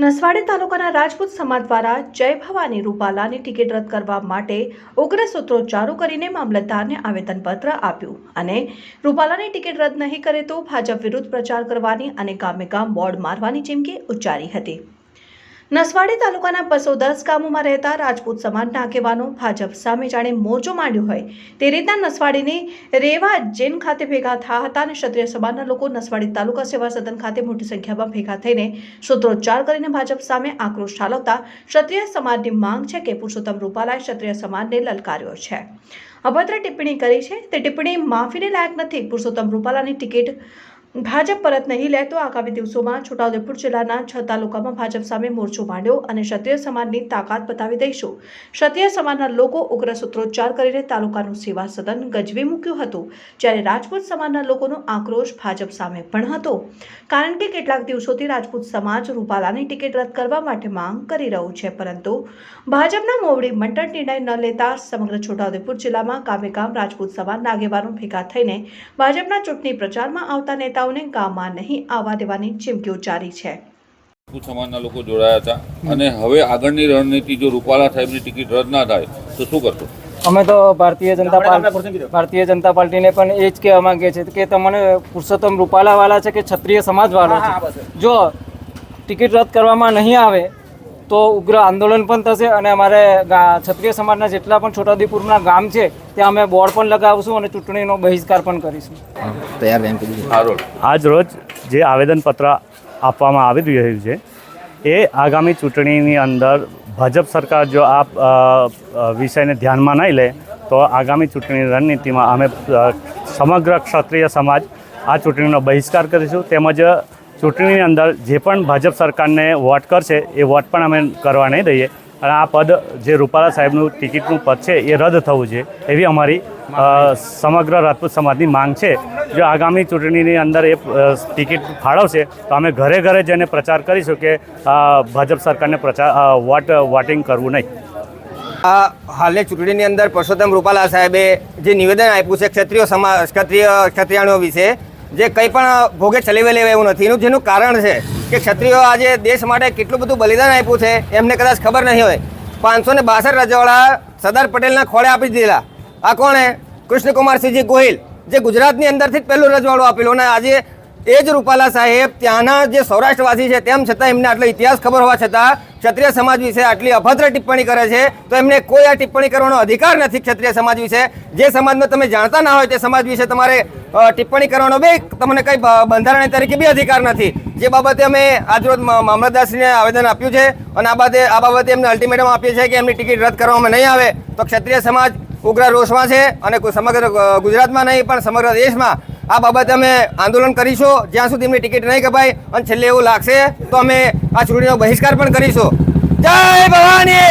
નસવાડી તાલુકાના રાજપૂત સમાજ દ્વારા જય ભવાની રૂપાલાની ટિકિટ રદ કરવા માટે ઉગ્ર સૂત્રોચ્ચારો કરીને મામલતદારને આવેદનપત્ર આપ્યું અને રૂપાલાની ટિકિટ રદ નહીં કરે તો ભાજપ વિરુદ્ધ પ્રચાર કરવાની અને ગામે ગામ બોર્ડ મારવાની ચીમકી ઉચ્ચારી હતી. નસવાડી તાલુકાના બસો દસ ગામોમાં રહેતા રાજપૂત સમાજના આગેવાનો ભાજપ સામે જાણે મોરચો માંડ્યો હોય તે રીતના નસવાડીની રેવા જેન ખાતે ભેગા થયા હતા અને ક્ષત્રિય સમાજના લોકો નસવાડી તાલુકા સેવા સદન ખાતે મોટી સંખ્યામાં ભેગા થઈને સૂત્રોચ્ચાર કરીને ભાજપ સામે આક્રોશ ઠાલવતા ક્ષત્રિય સમાજની માંગ છે કે પુરુષોત્તમ રૂપાલાએ ક્ષત્રિય સમાજને લલકાર્યો છે. અભદ્ર ટિપ્પણી કરી છે. તે ટિપ્પણી માફીને લાયક નથી. પુરુષોત્તમ રૂપાલાની ટિકિટ ભાજપ પરત નહીં લે તો આગામી દિવસોમાં છોટાઉદેપુર જિલ્લાના છ તાલુકામાં ભાજપ સામે મોરચો માંડ્યો અને ક્ષત્રિય સમાજની તાકાત બતાવી દઈશું. ક્ષત્રિય સમાજના લોકો ઉગ્ર સૂત્રોચ્ચાર કરીને તાલુકાનું સેવા સદન ગજવી મૂક્યું હતું, જ્યારે રાજપૂત સમાજના લોકોનો આક્રોશ ભાજપ સામે પણ હતો. કારણ કે કેટલાક દિવસોથી રાજપૂત સમાજ રૂપાલાની ટિકિટ રદ કરવા માટે માંગ કરી રહ્યું છે, પરંતુ ભાજપના મોવડી મંડળ નિર્ણય ન લેતા સમગ્ર છોટાઉદેપુર જિલ્લામાં ગામે ગામ રાજપૂત સમાજના આગેવાનો ભેગા થઈને ભાજપના ચૂંટણી પ્રચારમાં આવતા નેતાઓને ગામમાં નહીં આવવા દેવાની ચીમકી ઉચ્ચારી છે. સમાજના લોકો જોડાયા હતા અને હવે આગળની રણનીતિ જો રૂપાલા સાહેબની ટિકિટ રદ ના થાય તો શું કરશો? અમે તો ભારતીય જનતા પાર્ટી ભારતીય જનતા પાર્ટીને પણ એ જ કહેવા માંગીએ છીએ કે તમને પુરુષોત્તમ રૂપાલાવાળા છે કે ક્ષત્રિય સમાજવાળા છે? જો ટિકિટ રદ કરવામાં નહીં આવે તો ઉગ્ર આંદોલન પણ થશે અને અમારે ગા- ક્ષત્રિય સમાજના જેટલા પણ છોટાઉદેપુરના ગામ છે ત્યાં અમે બોર્ડ પણ લગાવશું અને ચૂંટણીનો બહિષ્કાર પણ કરીશું. તૈયાર આજ રોજ જે આવેદનપત્ર આપવામાં આવી રહ્યું છે એ આગામી ચૂંટણીની અંદર ભાજપ સરકાર જો આ વિષયને ધ્યાનમાં નહીં લે તો આગામી ચૂંટણી રણનીતિમાં અમે સમગ્ર ક્ષત્રિય સમાજ આ ચૂંટણીનો બહિષ્કાર કરીશું. તેમજ ચૂંટણીની અંદર જે પણ ભાજપ સરકારને વોટ કરશે, એ વોટ પણ અમે કરવા નહીં દઈએ. અને આ પદ જે રૂપાલા સાહેબનું ટિકિટનું પદ છે, એ રદ થવું છે એવી અમારી સમગ્ર રાજપૂત સમાજની માંગ છે. જો આગામી ચૂંટણીની અંદર એ ટિકિટ ફાળવશે, તો અમે ઘરે ઘરે જઈને પ્રચાર કરીશું કે ભાજપ સરકારને પ્રચાર વોટ, વોટિંગ કરવું નહીં. આ હાલની ચૂંટણીની અંદર પરસોત્તમ રૂપાલા સાહેબે જે નિવેદન આપ્યું છે, ક્ષત્રિય સમાજ, ક્ષત્રિય ક્ષત્રિયાણીઓ વિશે જે કંઈ પણ ભોગે ચલાવી લેવા એવું નથી. એનું જેનું કારણ છે કે ક્ષત્રિયો આજે દેશ માટે કેટલું બધું બલિદાન આપ્યું છે, એમને કદાચ ખબર નહીં હોય. પાંચસો ને બાસઠ રજવાડા સરદાર પટેલના ખોળે આપી દીધેલા. આ કોણે? કૃષ્ણકુમારસિંહજી ગોહિલ, જે ગુજરાતની અંદરથી જ પહેલું રજવાડું આપેલું અને આજે એ જ રૂપાલા સાહેબ, ત્યાંના જે સૌરાષ્ટ્રવાસી છે, તેમ છતાં એમને આટલો ઇતિહાસ ખબર હોવા છતાં ક્ષત્રિય સમાજ વિશે આટલી અભદ્ર ટિપ્પણી કરે છે, તો એમને કોઈ આ ટિપ્પણી કરવાનો અધિકાર નથી ક્ષત્રિય સમાજ વિશે. જે સમાજનો તમે જાણતા ના હોય તે સમાજ વિશે તમારે ટિપ્પણી કરવાનો બે, તમને કંઈ બંધારણ તરીકે બી અધિકાર નથી. જે બાબતે અમે આજરોજ મામલતદારશ્રીને આવેદન આપ્યું છે અને આ બાબતે આ બાબતે એમને અલ્ટિમેટમ આપીએ છીએ કે એમની ટિકિટ રદ કરવામાં નહીં આવે. તો ક્ષત્રિય સમાજ ઉગ્ર રોષમાં છે અને સમગ્ર ગુજરાતમાં નહીં, પણ સમગ્ર દેશમાં આ બાબતે અમે આંદોલન કરીશું. જ્યાં સુધી એમની ટિકિટ નહીં કપાય, અને છેલ્લે એવું લાગશે, તો અમે આ ચૂંટણીનો બહિષ્કાર પણ કરીશું. જય ભવાની!